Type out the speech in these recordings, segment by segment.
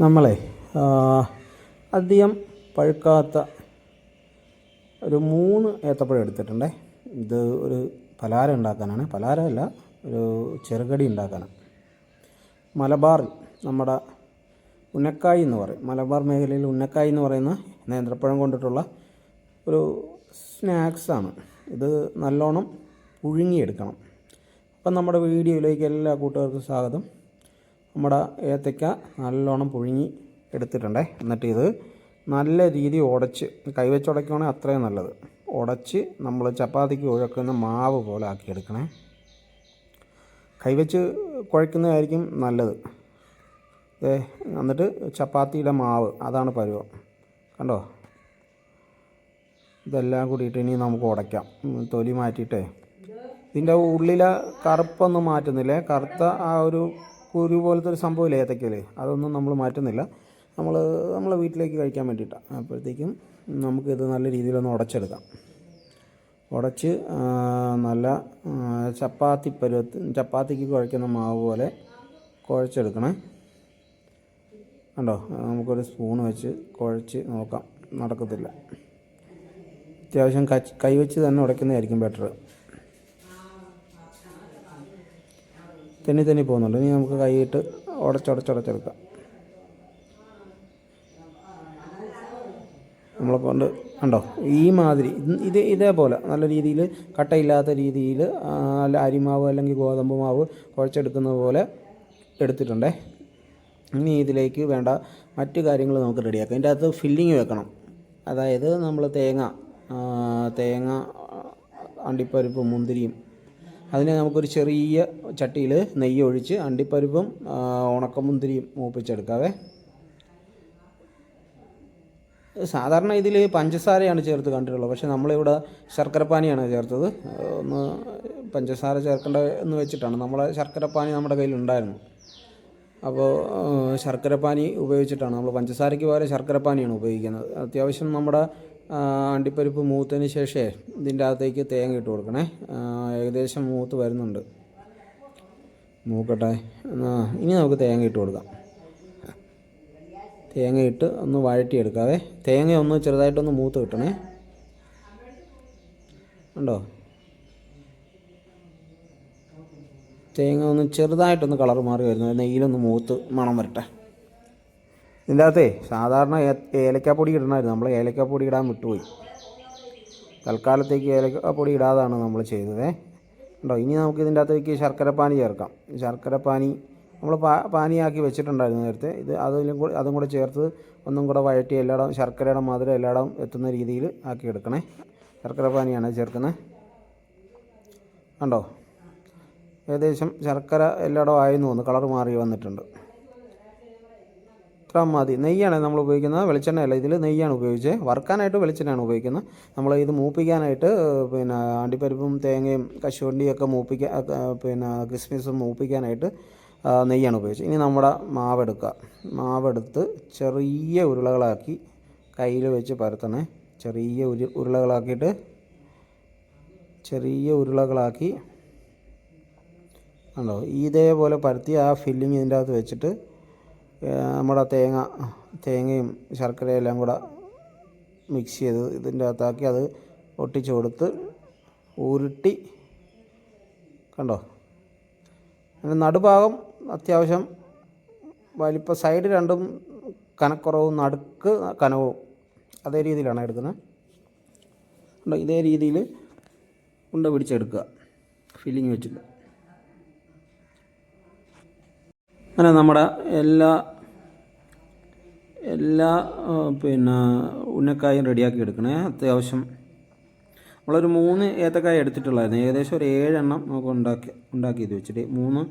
നമ്മളെ അധികം പഴുക്കാത്ത ഒരു മൂന്ന് ഏത്തപ്പഴം എടുത്തിട്ടുണ്ടേ. ഇത് ഒരു പലഹാരം ഉണ്ടാക്കാനാണ്. പലഹാരമല്ല ഒരു ചെറുകടി ഉണ്ടാക്കാനാണ്. മലബാറിൽ നമ്മുടെ ഉന്നക്കായി എന്ന് പറയും. മലബാർ മേഖലയിൽ ഉന്നക്കായി എന്ന് പറയുന്ന നേന്ത്രപ്പഴം കൊണ്ടിട്ടുള്ള ഒരു സ്നാക്സാണ് ഇത് നല്ലോണം പുഴുങ്ങിയെടുക്കണം. അപ്പം നമ്മുടെ വീഡിയോയിലേക്ക് എല്ലാ കൂട്ടുകാർക്കും സ്വാഗതം. നമ്മുടെ ഏത്തയ്ക്ക നല്ലോണം പുഴുങ്ങി എടുത്തിട്ടുണ്ടേ. എന്നിട്ട് ഇത് നല്ല രീതി ഉടച്ച് കൈവച്ച് ഉടയ്ക്കുകയാണെങ്കിൽ അത്രയും നല്ലത്. ഉടച്ച് നമ്മൾ ചപ്പാത്തിക്ക് കുഴക്കുന്ന മാവ് പോലെ ആക്കിയെടുക്കണേ. കൈവച്ച് കുഴക്കുന്നതായിരിക്കും നല്ലത്. എന്നിട്ട് ചപ്പാത്തിയുടെ മാവ് അതാണ് പരുവം. കണ്ടോ? ഇതെല്ലാം കൂടിയിട്ട് ഇനി നമുക്ക് ഉടയ്ക്കാം. തൊലി മാറ്റിയിട്ടേ. ഇതിന്റെ ഉള്ളിലെ കറുപ്പൊന്നും മാറ്റുന്നില്ലേ? കറുത്ത ആ ഒരു കുരു പോലത്തെ ഒരു സംഭവമില്ല ഏത്തക്കയിൽ അതൊന്നും നമ്മൾ മാറ്റുന്നില്ല. നമ്മൾ നമ്മളെ വീട്ടിലേക്ക് കഴിക്കാൻ വേണ്ടിയിട്ടാണ് അപ്പോഴത്തേക്കും നമുക്കിത് നല്ല രീതിയിലൊന്ന് ഉടച്ചെടുക്കാം. ഉടച്ച് നല്ല ചപ്പാത്തി പരുവത്ത് ചപ്പാത്തിക്ക് കുഴയ്ക്കുന്ന മാവ് പോലെ കുഴച്ചെടുക്കണേ. കണ്ടോ? നമുക്കൊരു സ്പൂൺ വെച്ച് കുഴച്ച് നോക്കാം. നടക്കത്തില്ല. അത്യാവശ്യം കൈ വെച്ച് തന്നെ ഉടയ്ക്കുന്നതായിരിക്കും ബെറ്റർ തെന്നി തെന്നി പോകുന്നുണ്ട്. ഇനി നമുക്ക് കൈയിട്ട് ഉടച്ചുടച്ചുടച്ചെടുക്കാം നമ്മളെ കൊണ്ട് ഉണ്ടോ ഈ മാതിരി. ഇത് ഇത് ഇതേപോലെ നല്ല രീതിയിൽ കട്ടയില്ലാത്ത രീതിയിൽ അല്ല അരിമാവ് അല്ലെങ്കിൽ ഗോതമ്പ് മാവ് കുഴച്ചെടുക്കുന്ന പോലെ എടുത്തിട്ടുണ്ടേ. ഇനി ഇതിലേക്ക് വേണ്ട മറ്റു കാര്യങ്ങൾ നമുക്ക് റെഡിയാക്കാം. ഇതിന്റെ അകത്ത് ഫില്ലിങ് വെക്കണം. അതായത് നമ്മൾ തേങ്ങ തേങ്ങ അണ്ടിപ്പരിപ്പ് മുന്തിരിയും അതിനെ നമുക്കൊരു ചെറിയ ചട്ടിയിൽ നെയ്യ് ഒഴിച്ച് അണ്ടിപ്പരിപ്പും ഉണക്കമുന്തിരിയും മൂപ്പിച്ചെടുക്കാവേ. സാധാരണ ഇതിൽ പഞ്ചസാരയാണ് ചേർത്ത് കണ്ടിട്ടുള്ളത്. പക്ഷേ നമ്മളിവിടെ ശർക്കരപ്പാനിയാണ് ചേർത്തത്. ഒന്ന് പഞ്ചസാര ചേർക്കേണ്ട എന്ന് വെച്ചിട്ടാണ്. നമ്മളെ ശർക്കരപ്പാനി നമ്മുടെ കയ്യിലുണ്ടായിരുന്നു അപ്പോൾ ശർക്കരപ്പാനി ഉപയോഗിച്ചിട്ടാണ്. നമ്മൾ പഞ്ചസാരയ്ക്ക് പകരം ശർക്കരപ്പാനിയാണ് ഉപയോഗിക്കുന്നത്. അത്യാവശ്യം നമ്മുടെ അണ്ടിപ്പരിപ്പ് മൂത്തതിന് ശേഷമേ ഇതിന്റെ അകത്തേക്ക് തേങ്ങ ഇട്ട് കൊടുക്കണേ. ഏകദേശം മൂത്ത് വരുന്നുണ്ട്. മൂക്കട്ടെ. ഇനി നമുക്ക് തേങ്ങ ഇട്ട് കൊടുക്കാം. തേങ്ങ ഇട്ട് ഒന്ന് വഴറ്റിയെടുക്കാവേ. തേങ്ങ ഒന്ന് ചെറുതായിട്ടൊന്ന് മൂത്ത് കിട്ടണേ. ഉണ്ടോ? തേങ്ങ ഒന്ന് ചെറുതായിട്ടൊന്ന് കളർ മാറി വരുന്നു. നെയ്യിലൊന്ന് മൂത്ത് മണം വരട്ടെ. ഇതിന്റെ അകത്തേ സാധാരണ ഏലക്കാപ്പൊടി ഇടണമായിരുന്നു. നമ്മൾ ഏലക്കാപ്പൊടി ഇടാൻ വിട്ടുപോയി. തൽക്കാലത്തേക്ക് ഏലക്കാപ്പൊടി ഇടാതാണ് നമ്മൾ ചെയ്തത്. ഉണ്ടോ ഇനി നമുക്ക് ഇതിന്റെ അകത്തേക്ക് ശർക്കരപ്പാനി ചേർക്കാം. ശർക്കരപ്പാനി നമ്മൾ പാനിയാക്കി വെച്ചിട്ടുണ്ടായിരുന്നു നേരത്തെ. ഇത് അതിലും കൂടി അതും കൂടെ ചേർത്ത് ഒന്നും കൂടെ വഴറ്റി എല്ലായിടം ശർക്കരയുടെ മധുരം എല്ലായിടം എത്തുന്ന രീതിയിൽ ആക്കി എടുക്കണേ. ശർക്കരപ്പാനിയാണ് ചേർക്കുന്നത് കണ്ടോ ഏകദേശം ശർക്കര എല്ലായിടവും ആയെന്ന് തോന്നുന്നു. കളർ മാറി വന്നിട്ടുണ്ട്. ഇത്ര മതി. നെയ്യാണ് നമ്മൾ ഉപയോഗിക്കുന്നത്. വെളിച്ചെണ്ണയല്ല ഇതിൽ നെയ്യാണ് ഉപയോഗിച്ചത് വറുക്കാനായിട്ട് വെളിച്ചെണ്ണയാണ് ഉപയോഗിക്കുന്നത്. നമ്മൾ ഇത് മൂപ്പിക്കാനായിട്ട് പിന്നെ അണ്ടിപ്പരിപ്പും തേങ്ങയും കശുവണ്ടിയൊക്കെ മൂപ്പിക്കാൻ പിന്നെ കിസ്മിസും മൂപ്പിക്കാനായിട്ട് നെയ്യാണ് ഉപയോഗിച്ചത്. ഇനി നമ്മുടെ മാവെടുക്കുക. മാവെടുത്ത് ചെറിയ ഉരുളകളാക്കി കയ്യിൽ വെച്ച് പരത്തണേ. ചെറിയ ഉരു ഉരുളകളാക്കിയിട്ട് ചെറിയ ഉരുളകളാക്കി ഉണ്ടോ ഇതേപോലെ പരത്തി ആ ഫില്ലിങ് ഇതിന്റെ അകത്ത് വെച്ചിട്ട് നമ്മുടെ തേങ്ങ തേങ്ങയും ശർക്കരയും എല്ലാം കൂടെ മിക്സ് ചെയ്ത് ഇതിന്റെ അകത്താക്കി അത് ഒട്ടിച്ച് കൊടുത്ത് ഉരുട്ടി കണ്ടോ? അതിന്റെ നടുഭാഗം അത്യാവശ്യം വലിപ്പ സൈഡ് രണ്ടും കനക്കുറവും നടുക്ക് കനവും അതേ രീതിയിലാണ് എടുക്കുന്നത്. കണ്ടോ? ഇതേ രീതിയിൽ ഉണ്ട പിടിച്ചെടുക്കുക. ഫില്ലിങ് വെച്ചിട്ട്. അങ്ങനെ നമ്മുടെ എല്ലാ എല്ലാ പിന്നെ ഉന്നക്കായും റെഡിയാക്കി എടുക്കണേ. അത്യാവശ്യം നമ്മളൊരു മൂന്ന് ഏത്തക്കായ എടുത്തിട്ടുള്ളായിരുന്നു. ഏകദേശം ഒരു ഏഴെണ്ണം നമുക്ക് ഉണ്ടാക്കി ഉണ്ടാക്കി ഇത് വെച്ചിട്ട് മൂന്ന്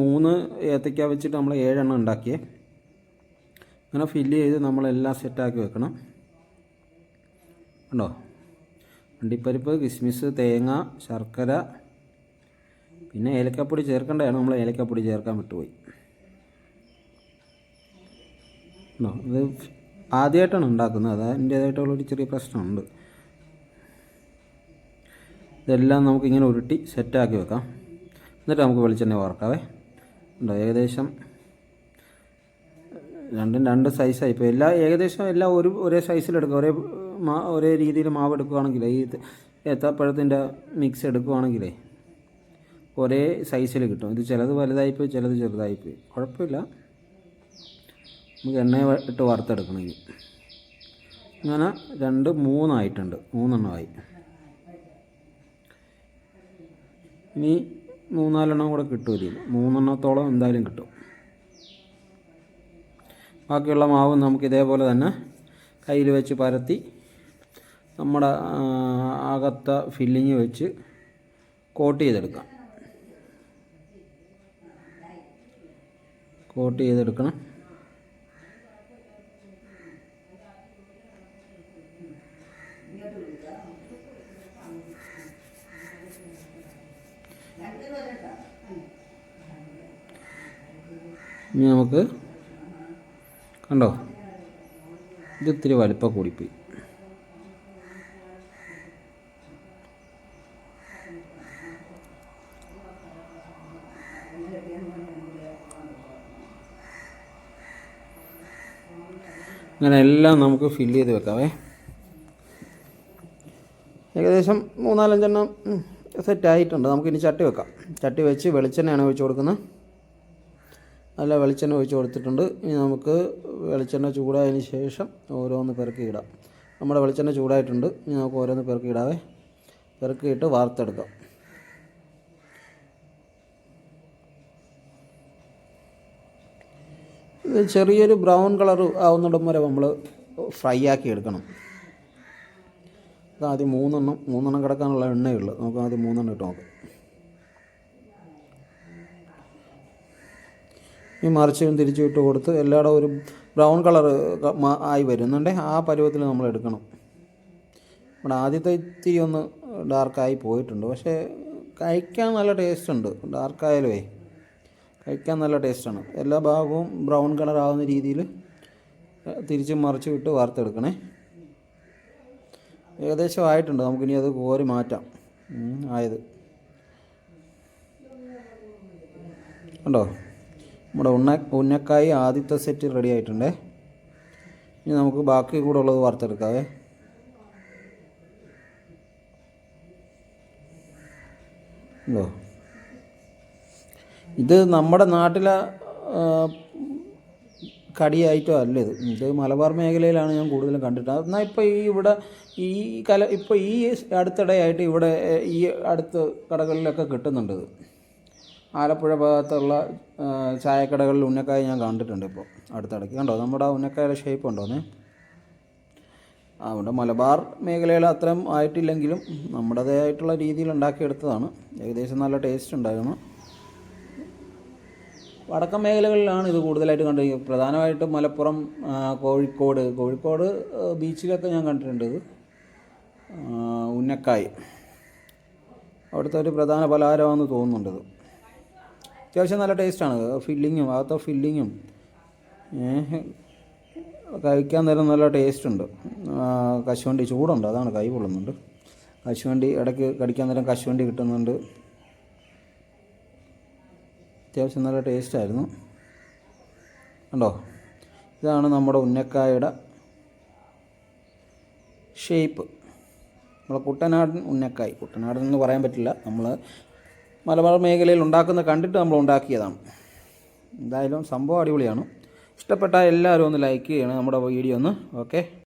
മൂന്ന് ഏത്തക്ക വെച്ചിട്ട് നമ്മൾ ഏഴെണ്ണം ഉണ്ടാക്കിയേ. അങ്ങനെ ഫില്ല് ചെയ്ത് നമ്മളെല്ലാം സെറ്റാക്കി വെക്കണം. ഉണ്ടോ അണ്ടിപ്പരിപ്പ് കിസ്മിസ് തേങ്ങ ശർക്കര പിന്നെ ഏലക്കാപ്പൊടി ചേർക്കേണ്ടതാണ്. നമ്മൾ ഏലക്കാപ്പൊടി ചേർക്കാൻ വിട്ടുപോയി. ഇത് ആദ്യമായിട്ടാണ് ഉണ്ടാക്കുന്നത്. അത് അതിന്റേതായിട്ടുള്ളൊരു ചെറിയ പ്രശ്നമുണ്ട്. ഇതെല്ലാം നമുക്കിങ്ങനെ ഉരുട്ടി സെറ്റാക്കി വെക്കാം. എന്നിട്ട് നമുക്ക് വെളിച്ചെണ്ണ വറക്കാവേ. ഉണ്ടോ ഏകദേശം രണ്ടും രണ്ട് സൈസായി ഇപ്പോൾ എല്ലാ ഏകദേശം എല്ലാം ഒരു ഒരേ സൈസിലെടുക്കുക ഒരേ മാ ഒരേ രീതിയിൽ മാവ് എടുക്കുകയാണെങ്കിൽ ഈ ഏത്തപ്പഴത്തിന്റെ മിക്സ് എടുക്കുകയാണെങ്കിലേ ഒരേ സൈസിൽ കിട്ടും. ഇത് ചിലത് വലുതായിപ്പോയി ചിലത് ചെറുതായിപ്പോയി. കുഴപ്പമില്ല. നമുക്ക് എണ്ണ ഇട്ട് വറുത്തെടുക്കണമെങ്കിൽ. അങ്ങനെ രണ്ട് മൂന്നായിട്ടുണ്ട്. മൂന്നെണ്ണമായി. ഇനി മൂന്നാലെണ്ണം കൂടെ കിട്ടും മൂന്നെണ്ണത്തോളം എന്തായാലും കിട്ടും. ബാക്കിയുള്ള മാവ് നമുക്ക് ഇതേപോലെ തന്നെ കയ്യിൽ വെച്ച് പരത്തി നമ്മുടെ അകത്ത ഫില്ലിങ് വെച്ച് കോട്ട് ചെയ്തെടുക്കാം. കോട്ട് ചെയ്തെടുക്കണം. ഇനി നമുക്ക് കണ്ടോ? ഇത് ഇത്തിരി വലിപ്പം കൂടിപ്പോയി. അങ്ങനെ എല്ലാം നമുക്ക് ഫില്ല് ചെയ്ത് വെക്കാവേ. ഏകദേശം മൂന്നാലഞ്ചെണ്ണം സെറ്റ് ആയിട്ടുണ്ട്. നമുക്കിനി ചട്ടി വെക്കാം. ചട്ടി വെച്ച് വെളിച്ചെണ്ണയാണ് ഒഴിച്ച് കൊടുക്കുന്നത്. നല്ല വെളിച്ചെണ്ണ ഒഴിച്ച് കൊടുത്തിട്ടുണ്ട്. ഇനി നമുക്ക് വെളിച്ചെണ്ണ ചൂടായതിന് ശേഷം ഓരോന്ന് പെറുക്കി ഇടാം. നമ്മുടെ വെളിച്ചെണ്ണ ചൂടായിട്ടുണ്ട്. ഇനി നമുക്ക് ഓരോന്ന് പെറുക്കി ഇടാവേ. പെറുക്കിയിട്ട് വാർത്തെടുക്കാം ചെറിയൊരു ബ്രൗൺ കളർ ആവുന്നിടം വരെ നമ്മൾ ഫ്രൈ ആക്കി എടുക്കണം. ആദ്യം മൂന്നെണ്ണം മൂന്നെണ്ണം കിടക്കാനുള്ള എണ്ണയേ ഉള്ളൂ. നമുക്ക് ആദ്യം മൂന്നെണ്ണം ഇട്ട് നോക്കാം. ഈ മറിച്ചും തിരിച്ചും ഇട്ട് കൊടുത്ത് എല്ലാവരും ഒരു ബ്രൗൺ കളർ ആയി വരുന്നുണ്ട്. ആ പരുവത്തിൽ നമ്മൾ എടുക്കണം. നമ്മുടെ ആദ്യത്തെ ഇത്തിരി ഒന്ന് ഡാർക്കായി പോയിട്ടുണ്ട്. പക്ഷേ കഴിക്കാൻ നല്ല ടേസ്റ്റ് ഉണ്ട്. ഡാർക്കായാലുമേ കഴിക്കാൻ നല്ല ടേസ്റ്റാണ്. എല്ലാ ഭാഗവും ബ്രൗൺ കളർ ആവുന്ന രീതിയിൽ തിരിച്ച് മറിച്ച് വിട്ട് വാർത്തെടുക്കണേ. ഏകദേശം ആയിട്ടുണ്ട്. നമുക്കിനി അത് കോരി മാറ്റാം. ആയത്. കണ്ടോ? നമ്മുടെ ഉണ്ണ ഉന്നക്കായി ആദ്യത്തെ സെറ്റ് റെഡി ആയിട്ടുണ്ടേ. ഇനി നമുക്ക് ബാക്കി കൂടെ ഉള്ളത് വാർത്തെടുക്കാവേ. ഉണ്ടോ? ഇത് നമ്മുടെ നാട്ടിലെ കടിയായിട്ടോ അല്ല ഇത്. ഇത് മലബാർ മേഖലയിലാണ് ഞാൻ കൂടുതലും കണ്ടിട്ട് എന്നാൽ ഇപ്പോൾ ഈ ഇവിടെ ഈ കല ഇപ്പോൾ ഈ അടുത്തിടെയായിട്ട് ഇവിടെ ഈ അടുത്ത് കടകളിലൊക്കെ കിട്ടുന്നുണ്ട് ഇത്. ആലപ്പുഴ ഭാഗത്തുള്ള ചായക്കടകളിൽ ഉന്നക്കായ ഞാൻ കണ്ടിട്ടുണ്ട് ഇപ്പോൾ അടുത്തിടയ്ക്ക്. കണ്ടോ? നമ്മുടെ ആ ഉന്നക്കായുടെ ഷേപ്പ് ഉണ്ടോന്നേ അതുകൊണ്ട് മലബാർ മേഖലയിൽ അത്രയും ആയിട്ടില്ലെങ്കിലും നമ്മുടേതായിട്ടുള്ള രീതിയിൽ ഉണ്ടാക്കിയെടുത്തതാണ്. ഏകദേശം നല്ല ടേസ്റ്റ് ഉണ്ടായിരുന്നു. വടക്കൻ മേഖലകളിലാണ് ഇത് കൂടുതലായിട്ട് കണ്ടിരിക്കുന്നത്. പ്രധാനമായിട്ടും മലപ്പുറം കോഴിക്കോട്. കോഴിക്കോട് ബീച്ചിലൊക്കെ ഞാൻ കണ്ടിട്ടുണ്ട് ഉന്നക്കായ്. അവിടുത്തെ ഒരു പ്രധാന പലഹാരമാണെന്ന് തോന്നുന്നുണ്ട് അത്യാവശ്യം നല്ല ടേസ്റ്റാണ്. ഫില്ലിങ്ങും അകത്തെ ഫില്ലിങ്ങും കഴിക്കാൻ നേരം നല്ല ടേസ്റ്റുണ്ട്. കശുവണ്ടി ചൂടുണ്ട്. അതാണ് കൈ കൊള്ളുന്നുണ്ട് കശുവണ്ടി ഇടയ്ക്ക് കടിക്കാൻ നേരം കശുവണ്ടി കിട്ടുന്നുണ്ട്. അത്യാവശ്യം നല്ല ടേസ്റ്റായിരുന്നു കണ്ടോ? ഇതാണ് നമ്മുടെ ഉന്നക്കായുടെ ഷേപ്പ് നമ്മളെ കുട്ടനാടൻ ഉന്നക്കായ്. കുട്ടനാടൻ എന്ന് പറയാൻ പറ്റില്ല. നമ്മൾ മലബാർ മേഖലയിൽ ഉണ്ടാക്കുന്ന കണ്ടിട്ട് നമ്മൾ ഉണ്ടാക്കിയതാണ്. എന്തായാലും സംഭവം അടിപൊളിയാണ്. ഇഷ്ടപ്പെട്ട എല്ലാവരും ഒന്ന് ലൈക്ക് ചെയ്യണം നമ്മുടെ വീഡിയോ ഒന്ന്. ഓക്കെ